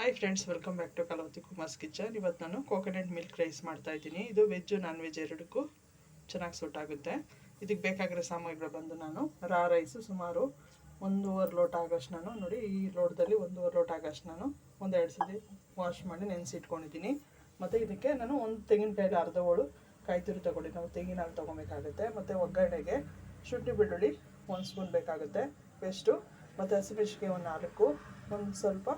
Hi friends welcome back to Kalavathi Kumar's kitchen ಇವತ್ತು ನಾನು coconut milk rice ಮಾಡ್ತಾ ಇದ್ದೀನಿ. ಇದು ವೆಜ್ಜು ನಾನ್ ವೆಜ್ ಎರಡಕ್ಕೂ ಚೆನ್ನಾಗಿ ಸೂಟ್ ಆಗುತ್ತೆ. ಇದಕ್ಕೆ ಬೇಕಾಗಿರೋ ಸಾಮಗ್ರಿಗಳು ಬಂದು ನಾನು ರಾ ರೈಸು ಸುಮಾರು ಒಂದೂವರೆ ಲೋಟ ಆಗೋಷ್ಟು ನಾನು ನೋಡಿ ಈ ಲೋಟದಲ್ಲಿ ಒಂದೂವರೆ ಲೋಟ ಆಗೋಷ್ಟು ನಾನು ಒಂದೆರಡು ಸತಿ ವಾಶ್ ಮಾಡಿ ನೆನೆಸಿಟ್ಕೊಂಡಿದ್ದೀನಿ. ಮತ್ತು ಇದಕ್ಕೆ ನಾನು ಒಂದು ತೆಂಗಿನಕಾಯಿ ಅರ್ಧ ಹೋಳು ಕಾಯಿ ತುರಿ ತೊಗೊಂಡು ನಾವು ತೆಂಗಿನ ಹಾಲು ತೊಗೊಬೇಕಾಗುತ್ತೆ. ಮತ್ತು ಒಗ್ಗರಣೆಗೆ ಶುಂಠಿ ಬೆಳ್ಳುಳ್ಳಿ ಒಂದು ಸ್ಪೂನ್ ಬೇಕಾಗುತ್ತೆ ಪೇಸ್ಟು. ಮತ್ತು ಹಸಿಮೆಣ್ಸಿಗೆ ಒಂದು ನಾಲ್ಕು, ಒಂದು ಸ್ವಲ್ಪ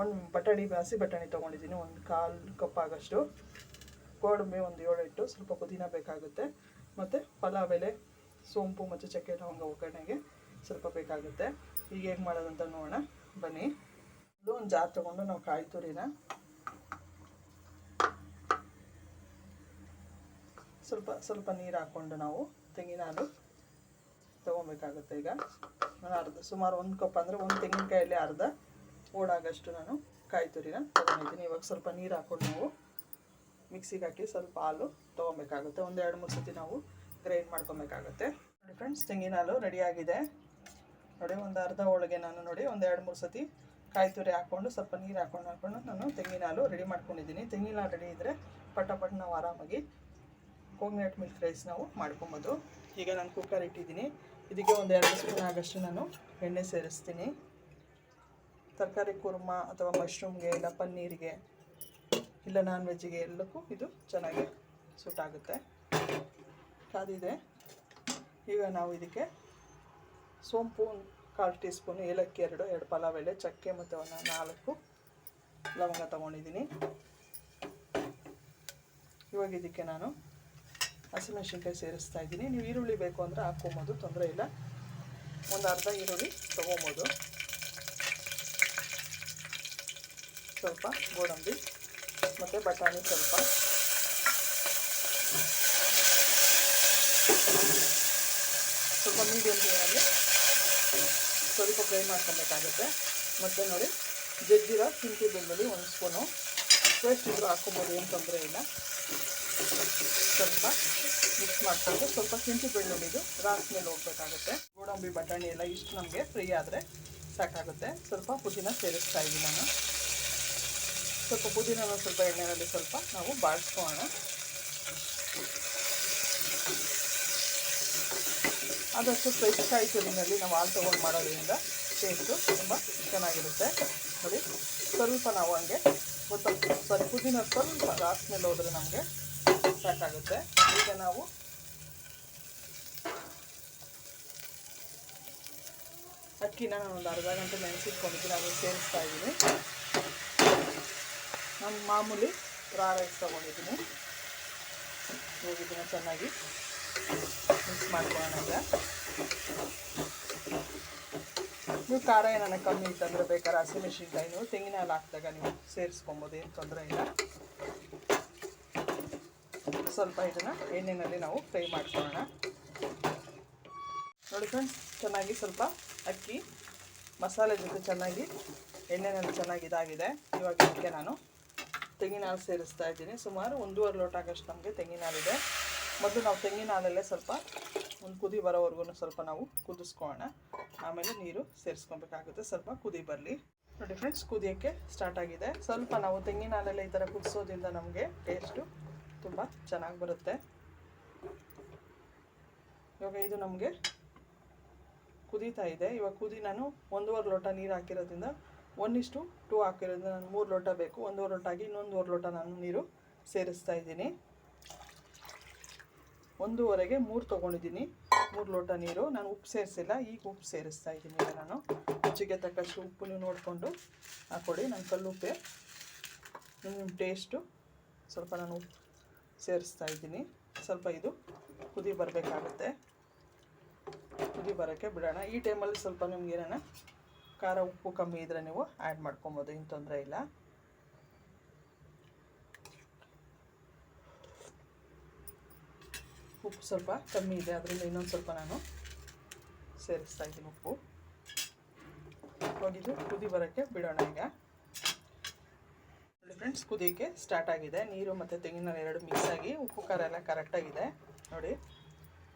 ಒಂದು ಬಟಾಣಿ ಹಸಿ ಬಟಾಣಿ ತೊಗೊಂಡಿದ್ದೀನಿ, ಒಂದು ಕಾಲು ಕಪ್ ಆಗೋಷ್ಟು. ಗೋಡಂಬಿ ಒಂದು ಏಳು ಇಟ್ಟು ಸ್ವಲ್ಪ ಪುದೀನ ಬೇಕಾಗುತ್ತೆ. ಮತ್ತು ಪಲಾವ್ ಎಲೆ, ಸೋಂಪು ಮತ್ತು ಚಕ್ಕೆ ಲವಂಗ ಒಗ್ಗರಣೆಗೆ ಸ್ವಲ್ಪ ಬೇಕಾಗುತ್ತೆ. ಈಗ ಹೇಗೆ ಮಾಡೋದಂತ ನೋಡೋಣ, ಬನ್ನಿ. ಇದು ಒಂದು ಜಾರ್ ತೊಗೊಂಡು ನಾವು ಕಾಯಿ ತುರಿನ ಸ್ವಲ್ಪ ಸ್ವಲ್ಪ ನೀರು ಹಾಕ್ಕೊಂಡು ನಾವು ತೆಂಗಿನ ಹಾಲು ತೊಗೊಬೇಕಾಗುತ್ತೆ ಈಗ. ನಾನು ಅರ್ಧ, ಸುಮಾರು ಒಂದು ಕಪ್ ಅಂದರೆ ಒಂದು ತೆಂಗಿನಕಾಯಲ್ಲಿ ಅರ್ಧ ಓಡಾಗಷ್ಟು ನಾನು ಕಾಯಿ ತುರಿನ ತೊಗೊಂಡಿದ್ದೀನಿ. ಇವಾಗ ಸ್ವಲ್ಪ ನೀರು ಹಾಕೊಂಡು ನಾವು ಮಿಕ್ಸಿಗೆ ಹಾಕಿ ಸ್ವಲ್ಪ ಹಾಲು ತೊಗೊಬೇಕಾಗುತ್ತೆ. ಒಂದು ಎರಡು ಮೂರು ಸತಿ ನಾವು ಗ್ರೈಂಡ್ ಮಾಡ್ಕೊಬೇಕಾಗುತ್ತೆ. ನೋಡಿ ಫ್ರೆಂಡ್ಸ್ ತೆಂಗಿನ ಹಾಲು ರೆಡಿಯಾಗಿದೆ ನೋಡಿ, ಒಂದು ಅರ್ಧ ಹೋಳಿಗೆ ನಾನು ನೋಡಿ ಒಂದು ಎರಡು ಮೂರು ಸತಿ ಕಾಯಿ ತುರಿ ಹಾಕ್ಕೊಂಡು ಸ್ವಲ್ಪ ನೀರು ಹಾಕ್ಕೊಂಡು ಹಾಕ್ಕೊಂಡು ನಾನು ತೆಂಗಿನ ಹಾಲು ರೆಡಿ ಮಾಡ್ಕೊಂಡಿದ್ದೀನಿ. ತೆಂಗಿನ ಹಾಲು ರೆಡಿ ಇದ್ದರೆ ಪಟ ನಾವು ಆರಾಮಾಗಿ ಕೋಕೋನಟ್ ಮಿಲ್ಕ್ ರೈಸ್ ನಾವು ಮಾಡ್ಕೊಬೋದು. ಈಗ ನಾನು ಕುಕ್ಕರ್ ಇಟ್ಟಿದ್ದೀನಿ. ಇದಕ್ಕೆ ಒಂದು ಎರಡು ಸ್ಪೂನ್ ಆಗಷ್ಟು ನಾನು ಎಣ್ಣೆ ಸೇರಿಸ್ತೀನಿ. ತರಕಾರಿ ಕುರ್ಮ ಅಥವಾ ಮಶ್ರೂಮ್ಗೆ ಇಲ್ಲ ಪನ್ನೀರಿಗೆ ಇಲ್ಲ ನಾನ್ ವೆಜ್ಜಿಗೆ ಎಲ್ಲಕ್ಕೂ ಇದು ಚೆನ್ನಾಗಿ ಸೂಟ್ ಆಗುತ್ತೆ. ಕಾದಿದೆ. ಈಗ ನಾವು ಇದಕ್ಕೆ ಸೋಂಪು ಕಾಲು ಟೀ ಸ್ಪೂನು ಏಲಕ್ಕಿ ಎರಡು ಎರಡು ಪಲಾವ್ ಎಲೆ, ಚಕ್ಕೆ ಮತ್ತು ಒಂದು ನಾಲ್ಕು ಲವಂಗ ತೊಗೊಂಡಿದ್ದೀನಿ. ಇವಾಗ ಇದಕ್ಕೆ ನಾನು ಹಸಿಮೆಣಸಿನ್ಕಾಯಿ ಸೇರಿಸ್ತಾ ಇದ್ದೀನಿ. ನೀವು ಈರುಳ್ಳಿ ಬೇಕು ಅಂದರೆ ಹಾಕ್ಕೊಬೋದು, ತೊಂದರೆ ಇಲ್ಲ. ಒಂದು ಅರ್ಧ ಈರುಳ್ಳಿ ತೊಗೊಬೋದು. ಸ್ವಲ್ಪ ಗೋಡಂಬಿ ಮತ್ತು ಬಟಾಣಿ ಸ್ವಲ್ಪ. ಸ್ವಲ್ಪ ಮೀಡಿಯಮ್ ಫ್ಲೇಮಲ್ಲಿ ಸ್ವಲ್ಪ ಫ್ರೈ ಮಾಡ್ಕೊಬೇಕಾಗುತ್ತೆ. ಮತ್ತು ನೋಡಿ, ಜಜ್ಜಿರೋ ಶುಂಠಿ ಬೆಳ್ಳುಳ್ಳಿ ಒಂದು ಸ್ಪೂನು. ಫ್ರೆಶ್ ಇದ್ರೂ ಹಾಕ್ಕೊಬೋದು, ಏನು ತೊಂದರೆ ಇಲ್ಲ. ಸ್ವಲ್ಪ ಮಿಕ್ಸ್ ಮಾಡಿಕೊಂಡು ಸ್ವಲ್ಪ ಶುಂಠಿ ಬೆಳ್ಳುಳ್ಳಿದು ರಾಸ್ ಮೇಲೆ ಹೋಗ್ಬೇಕಾಗುತ್ತೆ. ಗೋಡಂಬಿ, ಬಟಾಣಿ ಎಲ್ಲ ಇಷ್ಟು ನಮಗೆ ಫ್ರೀ ಆದರೆ ಸಾಕಾಗುತ್ತೆ. ಸ್ವಲ್ಪ ಪುದೀನ ಸೇರಿಸ್ತಾ ಇದ್ದೀನಿ ನಾನು. ಸ್ವಲ್ಪ ಪುದೀನ ಸ್ವಲ್ಪ ಎಣ್ಣೆಯಲ್ಲಿ ಸ್ವಲ್ಪ ನಾವು ಬಾಡಿಸ್ಕೋಣ ಆದಷ್ಟು ಫ್ರೆಶ್ ಕಾಯಿ ನಾವು ಹಾಲು ತೊಗೊಂಡು ಮಾಡೋದ್ರಿಂದ ಟೇಸ್ಟು ತುಂಬ ಚೆನ್ನಾಗಿರುತ್ತೆ. ನೋಡಿ, ಸ್ವಲ್ಪ ನಾವು ಹಂಗೆ ಸ್ವಲ್ಪ ಸ್ವಲ್ಪ ಪುದೀನ ಸ್ವಲ್ಪ ಮೇಲೆ ಹೋದರೆ ನಮಗೆ ಸಾಕಾಗುತ್ತೆ. ಈಗ ನಾವು ಅಕ್ಕಿನ ನಾನು ಒಂದು ಅರ್ಧ ಗಂಟೆ ನೆನೆಸಿಟ್ಕೊಂಡಿದ್ದೀನಿ, ಅದನ್ನು ಸೇರಿಸ್ತಾ ಇದ್ದೀನಿ. ನಾನು ಮಾಮೂಲಿ ರಾ ರೈಸ್ ತೊಗೊಂಡಿದ್ದೀನಿ. ಹೋಗಿದ್ದೀನಿ ಚೆನ್ನಾಗಿ? ಮಿಕ್ಸ್ ಮಾಡ್ಕೊಳ್ಳೋಣ ನೀವು ಖಾರ ಏನಾನ ಕಮ್ಮಿ ಇತ್ತಂದರೆ ಬೇಕಾದ್ರೆ ಹಸಿಮೆಣ್ಸಿನ್ಕಾಯಿ ನೀವು ತೆಂಗಿನ ಹಾಲು ಹಾಕಿದಾಗ ನೀವು ಸೇರಿಸ್ಕೊಬೋದು, ಏನು ತೊಂದರೆ ಇಲ್ಲ. ಸ್ವಲ್ಪ ಇದನ್ನು ಎಣ್ಣೆಯಲ್ಲಿ ನಾವು ಫ್ರೈ ಮಾಡ್ಕೊಳ್ಳೋಣ. ನೋಡಿ ಫ್ರೆಂಡ್ಸ್ ಚೆನ್ನಾಗಿ ಸ್ವಲ್ಪ ಅಕ್ಕಿ, ಮಸಾಲೆ ಜೊತೆ ಚೆನ್ನಾಗಿ ಎಣ್ಣೆನಲ್ಲಿ ಚೆನ್ನಾಗಿ ಇದಾಗಿದೆ. ಇವಾಗ ಇದಕ್ಕೆ ನಾನು ತೆಂಗಿನ ಹಾಲು ಸೇರಿಸ್ತಾ ಇದ್ದೀನಿ. ಸುಮಾರು ಒಂದೂವರೆ ಲೋಟ ಆಗಷ್ಟು ನಮಗೆ ತೆಂಗಿನ ಹಾಲಿದೆ ಮೊದಲು ನಾವು ತೆಂಗಿನ ಹಾಲಲ್ಲೇ ಸ್ವಲ್ಪ ಒಂದು ಕುದಿ ಬರೋವರೆಗೂ ಸ್ವಲ್ಪ ನಾವು ಕುದಿಸ್ಕೊಳ್ಳೋಣ. ಆಮೇಲೆ ನೀರು ಸೇರಿಸ್ಕೊಬೇಕಾಗುತ್ತೆ. ಸ್ವಲ್ಪ ಕುದಿ ಬರಲಿ. ನೋಡಿ ಫ್ರೆಂಡ್ಸ್ ಕುದಿಯೋಕ್ಕೆ ಸ್ಟಾರ್ಟ್ ಆಗಿದೆ. ಸ್ವಲ್ಪ ನಾವು ತೆಂಗಿನ ಹಾಲಲ್ಲೇ ಈ ಥರ ಕುದಿಸೋದ್ರಿಂದ ನಮಗೆ ಟೇಸ್ಟು ತುಂಬ ಚೆನ್ನಾಗಿ ಬರುತ್ತೆ. ಇವಾಗ ಇದು ನಮಗೆ ಕುದೀತಾ ಇದೆ. ಇವಾಗ ಕುದಿ ನಾನು ಒಂದೂವರೆ ಲೋಟ ನೀರು ಹಾಕಿರೋದ್ರಿಂದ ಒನ್ ಇಷ್ಟು ಟೂ ಹಾಕಿರೋದ್ರಿಂದ ನಾನು ಮೂರು ಲೋಟ ಬೇಕು. ಒಂದೂವರೆ ಲೋಟ ಆಗಿ ಇನ್ನೊಂದೂವರೆ ಲೋಟ ನಾನು ನೀರು ಸೇರಿಸ್ತಾ ಇದ್ದೀನಿ. ಒಂದೂವರೆಗೆ ಮೂರು ತೊಗೊಂಡಿದ್ದೀನಿ. ಮೂರು ಲೋಟ ನೀರು. ನಾನು ಉಪ್ಪು ಸೇರಿಸಿಲ್ಲ. ಈಗ ಉಪ್ಪು ಸೇರಿಸ್ತಾ ಇದ್ದೀನಿ ನಾನು. ರುಚಿಗೆ ತಕ್ಕಷ್ಟು ಉಪ್ಪು ನೀವು ನೋಡಿಕೊಂಡು ಹಾಕ್ಕೊಡಿ ನಾನು ಕಲ್ಲುಪ್ಪೆ. ನಿಮ್ಮ ಟೇಸ್ಟು ಸ್ವಲ್ಪ ನಾನು ಉಪ್ಪು ಸೇರಿಸ್ತಾ ಇದ್ದೀನಿ. ಸ್ವಲ್ಪ ಇದು ಕುದಿ ಬರಬೇಕಾಗುತ್ತೆ. ಕುದಿ ಬರೋಕ್ಕೆ ಬಿಡೋಣ. ಈ ಟೈಮಲ್ಲಿ ಸ್ವಲ್ಪ ನಿಮ್ಗೆ ಏನಾನ ಖಾರ ಉಪ್ಪು ಕಮ್ಮಿ ಇದ್ದರೆ ನೀವು ಆ್ಯಡ್ ಮಾಡ್ಕೊಬೋದು ಏನು ತೊಂದರೆ ಇಲ್ಲ. ಉಪ್ಪು ಸ್ವಲ್ಪ ಕಮ್ಮಿ ಇದೆ, ಅದರಿಂದ ಇನ್ನೊಂದು ಸ್ವಲ್ಪ ನಾನು ಸೇರಿಸ್ತಾ ಇದ್ದೀನಿ ಉಪ್ಪು. ಹೋಗಿದ್ದು ಕುದಿ ಬರೋಕ್ಕೆ ಬಿಡೋಣ ಈಗ. ನೋಡಿ ಫ್ರೆಂಡ್ಸ್ ಕುದಿಯೋಕ್ಕೆ ಸ್ಟಾರ್ಟ್ ಆಗಿದೆ. ನೀರು ಮತ್ತು ತೆಂಗಿನ ಎರಡು ಮಿಕ್ಸ್ ಆಗಿ ಉಪ್ಪು, ಖಾರ ಎಲ್ಲ ಕರೆಕ್ಟಾಗಿದೆ ನೋಡಿ,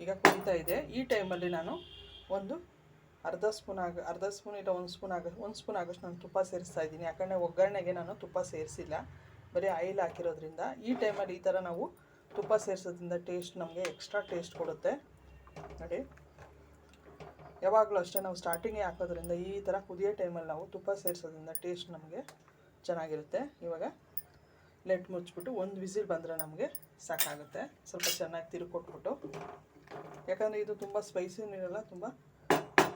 ಈಗ ಕುದೀತಾ ಇದೆ. ಈ ಟೈಮಲ್ಲಿ ನಾನು ಒಂದು ಅರ್ಧ ಸ್ಪೂನ್ ಆಗ, ಅರ್ಧ ಸ್ಪೂನ್ ಇಲ್ಲ, ಒಂದು ಸ್ಪೂನ್ ಆಗ, ಒಂದು ಸ್ಪೂನ್ ಆಗೋಷ್ಟು ನಾನು ತುಪ್ಪ ಸೇರಿಸ್ತಾ ಇದ್ದೀನಿ. ಯಾಕಂದರೆ ಒಗ್ಗರಣೆಗೆ ನಾನು ತುಪ್ಪ ಸೇರಿಸಿಲ್ಲ. ಬರೀ ಆಯಿಲ್ ಹಾಕಿರೋದ್ರಿಂದ ಈ ಟೈಮಲ್ಲಿ ಈ ಥರ ನಾವು ತುಪ್ಪ ಸೇರಿಸೋದ್ರಿಂದ ಟೇಸ್ಟ್ ನಮಗೆ ಎಕ್ಸ್ಟ್ರಾ ಟೇಸ್ಟ್ ಕೊಡುತ್ತೆ. ನೋಡಿ. ಯಾವಾಗಲೂ ಅಷ್ಟೇ ನಾವು ಸ್ಟಾರ್ಟಿಂಗೇ ಹಾಕೋದ್ರಿಂದ ಈ ಥರ ಕುದಿಯೋ ಟೈಮಲ್ಲಿ ನಾವು ತುಪ್ಪ ಸೇರಿಸೋದ್ರಿಂದ ಟೇಸ್ಟ್ ನಮಗೆ ಚೆನ್ನಾಗಿರುತ್ತೆ. ಇವಾಗ ಲೆಟ್ ಮುಚ್ಚಿಬಿಟ್ಟು ಒಂದು ವಿಸಿಲ್ ಬಂದರೆ ನಮಗೆ ಸಾಕಾಗುತ್ತೆ. ಸ್ವಲ್ಪ ಚೆನ್ನಾಗಿ ತಿರುಕೊಟ್ಬಿಟ್ಟು. ಯಾಕಂದರೆ ಇದು ತುಂಬ ಸ್ಪೈಸಿನೂ ಇರಲ್ಲ ತುಂಬ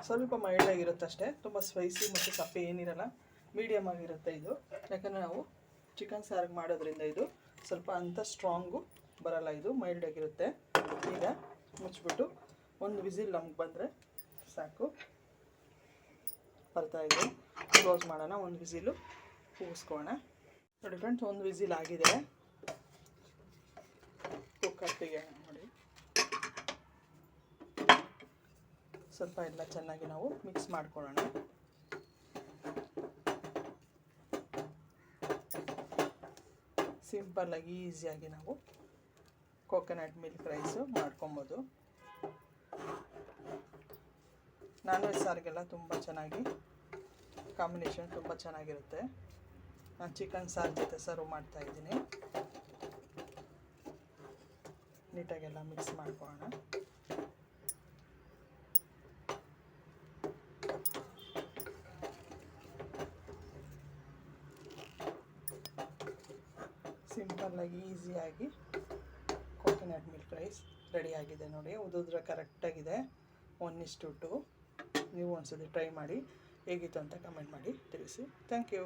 ಸ್ವಲ್ಪ ಮೈಲ್ಡ್ ಆಗಿರುತ್ತೆ ಅಷ್ಟೇ. ತುಂಬ ಸ್ಪೈಸಿ ಮತ್ತು ಸಪ್ಪೆ ಏನಿರಲ್ಲ. ಮೀಡಿಯಮ್ ಆಗಿರುತ್ತೆ ಇದು. ಯಾಕಂದರೆ ನಾವು ಚಿಕನ್ ಸಾರಿಗೆ ಮಾಡೋದ್ರಿಂದ ಇದು ಸ್ವಲ್ಪ ಅಂಥ ಸ್ಟ್ರಾಂಗು ಬರಲ್ಲ ಇದು. ಮೈಲ್ಡ್ ಆಗಿರುತ್ತೆ. ಈಗ ಮುಚ್ಚಿಬಿಟ್ಟು ಒಂದು ವಿಸಿಲ್ ನಮ್ಗೆ ಬಂದರೆ ಸಾಕು. ಬರ್ತಾ ಇದೆ. ಕ್ಲೋಸ್ ಮಾಡೋಣ. ಒಂದು ವಿಸಿಲು ಕೂಗಿಸ್ಕೋಣ ನೋಡಿ ಫ್ರೆಂಡ್ಸ್ ಒಂದು ವಿಸಿಲ್ ಆಗಿದೆ. ಕುಕ್ಕರ್ ತೆಗೆಯೋಣ ನೋಡಿ ಸ್ವಲ್ಪ ಎಲ್ಲ ಚೆನ್ನಾಗಿ ನಾವು ಮಿಕ್ಸ್ ಮಾಡ್ಕೊಳ್ಳೋಣ. ಸಿಂಪಲ್ಲಾಗಿ ಈಸಿಯಾಗಿ ನಾವು ಕೋಕೋನಟ್ ಮಿಲ್ಕ್ ರೈಸು ಮಾಡ್ಕೊಬೋದು. ನಾನ್ ವೆಜ್ ಸಾರಿಗೆಲ್ಲ ತುಂಬ ಚೆನ್ನಾಗಿ ಕಾಂಬಿನೇಷನ್ ತುಂಬ ಚೆನ್ನಾಗಿರುತ್ತೆ. ನಾನು ಚಿಕನ್ ಸಾರು ಜೊತೆ ಸರ್ವ್ ಮಾಡ್ತಾ ಇದ್ದೀನಿ. ನೀಟಾಗೆಲ್ಲ ಮಿಕ್ಸ್ ಮಾಡ್ಕೊಳ್ಳೋಣ. ಸಿಂಪಲ್ಲಾಗಿ ಈಸಿಯಾಗಿ ಕೋಕೋನಟ್ ಮಿಲ್ಕ್ ರೈಸ್ ರೆಡಿಯಾಗಿದೆ ನೋಡಿ. ಉದುದ್ರೆ ಕರೆಕ್ಟಾಗಿದೆ ಒನ್ ಇಷ್ಟು ಟು ನೀವು ಒಂದ್ಸತಿ ಟ್ರೈ ಮಾಡಿ, ಹೇಗಿತ್ತು ಅಂತ ಕಮೆಂಟ್ ಮಾಡಿ ತಿಳಿಸಿ. Thank you